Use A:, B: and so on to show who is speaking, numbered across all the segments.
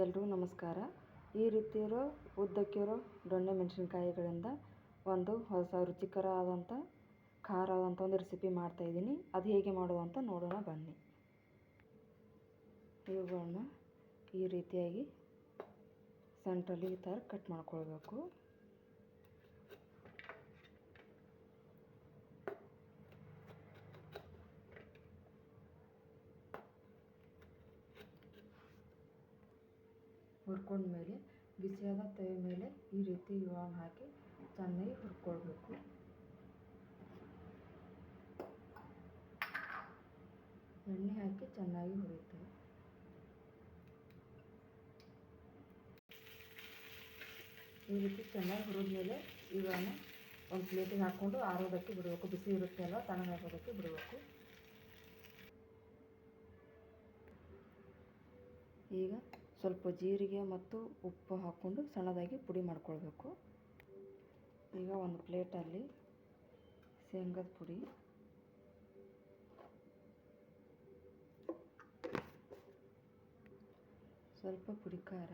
A: ಎಲ್ರಿಗೂ ನಮಸ್ಕಾರ. ಈ ರೀತಿ ಇರೋ ಉದ್ದಕ್ಕಿರೋ ದೊಣ್ಣೆ ಮೆಣಸಿನ್ಕಾಯಿಗಳಿಂದ ಒಂದು ಹೊಸ ರುಚಿಕರ ಆದಂಥ ಖಾರ ಆದಂಥ ಒಂದು ರೆಸಿಪಿ ಮಾಡ್ತಾಯಿದ್ದೀನಿ ಅದು ಹೇಗೆ ಮಾಡೋದು ಅಂತ ನೋಡೋಣ, ಬನ್ನಿ. ಇವುಗಳನ್ನ ಈ ರೀತಿಯಾಗಿ ಸೆಂಟ್ರಲ್ಲಿ ಈ ಥರ ಕಟ್ ಮಾಡ್ಕೊಳ್ಬೇಕು. ಹುರ್ಕೊಂಡ್ಮೇಲೆ ಬಿಸಿಯಾದ ತವೆ ಮೇಲೆ ಈ ರೀತಿ ಇವುಗಳನ್ನ ಹಾಕಿ ಚೆನ್ನಾಗಿ ಹುರ್ಕೊಳ್ಬೇಕು. ಎಣ್ಣೆ ಹಾಕಿ ಚೆನ್ನಾಗಿ ಹುರಿತೇವೆ ಈ ರೀತಿ ಚೆನ್ನಾಗಿ ಹುರಿದ ಮೇಲೆ ಇವಾಗ ಒಂದು ಪ್ಲೇಟಿಗೆ ಹಾಕ್ಕೊಂಡು ಆರೋದಕ್ಕೆ ಬಿಡಬೇಕು. ಬಿಸಿ ಇರುತ್ತೆ ಅಲ್ವ ತಣ್ಣಗಾಗೋದಕ್ಕೆ ಬಿಡಬೇಕು. ಈಗ ಸ್ವಲ್ಪ ಜೀರಿಗೆ ಮತ್ತು ಉಪ್ಪು ಹಾಕ್ಕೊಂಡು ಸಣ್ಣದಾಗಿ ಪುಡಿ ಮಾಡ್ಕೊಳ್ಬೇಕು. ಈಗ ಒಂದು ಪ್ಲೇಟಲ್ಲಿ ಶೇಂಗದ ಪುಡಿ. ಸ್ವಲ್ಪ ಪುಡಿ ಖಾರ.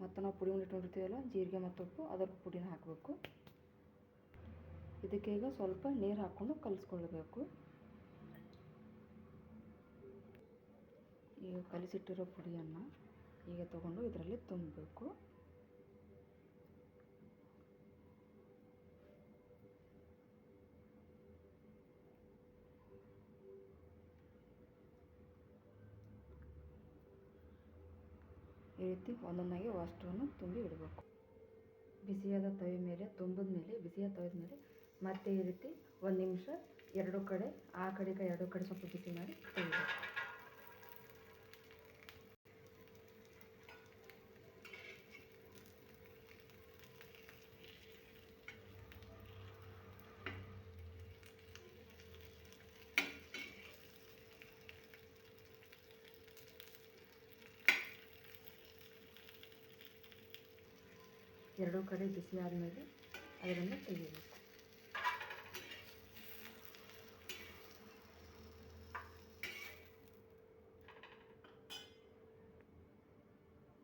A: ಮತ್ತು ನಾವು ಪುಡಿ ಇಟ್ಕೊಂಡಿರ್ತೀವಲ್ಲ ಜೀರಿಗೆ ಮತ್ತು ಉಪ್ಪು ಅದರ ಪುಡಿನ ಹಾಕಬೇಕು. ಇದಕ್ಕೆ ಈಗ ಸ್ವಲ್ಪ ನೀರು ಹಾಕ್ಕೊಂಡು ಕಲಿಸ್ಕೊಳ್ಬೇಕು. ಈಗ ಕಲಿಸಿಟ್ಟಿರೋ ಪುಡಿಯನ್ನು ಈಗ ತಗೊಂಡು ಇದರಲ್ಲಿ ತುಂಬಬೇಕು. ಈ ರೀತಿ ಒಂದೊಂದಾಗಿ ಅಷ್ಟನ್ನು ತುಂಬಿ ಇಡಬೇಕು. ಬಿಸಿಯಾದ ತವೆ ಮೇಲೆ, ತುಂಬಿದ ಮೇಲೆ, ಬಿಸಿಯಾದ ತವೆದ ಮೇಲೆ ಮತ್ತೆ ಈ ರೀತಿ ಒಂದು ನಿಮಿಷ ಎರಡು ಕಡೆ, ಆ ಕಡೆ ಎರಡು ಕಡೆ ಸ್ವಲ್ಪ ಬಿಸಿ ಮಾಡಿ ತೆಗಿಬೇಕು ಎರಡೂ ಕಡೆ ಬಿಸಿ ಆದಮೇಲೆ ಅದನ್ನು ತೆಗಿಬೇಕು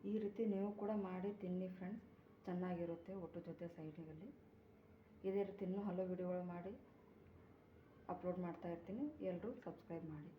A: ಈ ರೀತಿ ನೀವು ಕೂಡ ಮಾಡಿ ತಿನ್ನಿ ಫ್ರೆಂಡ್ಸ್ ಚೆನ್ನಾಗಿರುತ್ತೆ ಒಟ್ಟು ಜೊತೆ ಸೈಡಿನಲ್ಲಿ ಇದೇ ರೀತಿ ಇನ್ನೂ ಹಲವು ವಿಡಿಯೋಗಳು ಮಾಡಿ ಅಪ್ಲೋಡ್ ಮಾಡ್ತಾ ಇರ್ತೀನಿ. ಎಲ್ಲರೂ ಸಬ್ಸ್ಕ್ರೈಬ್ ಮಾಡಿ.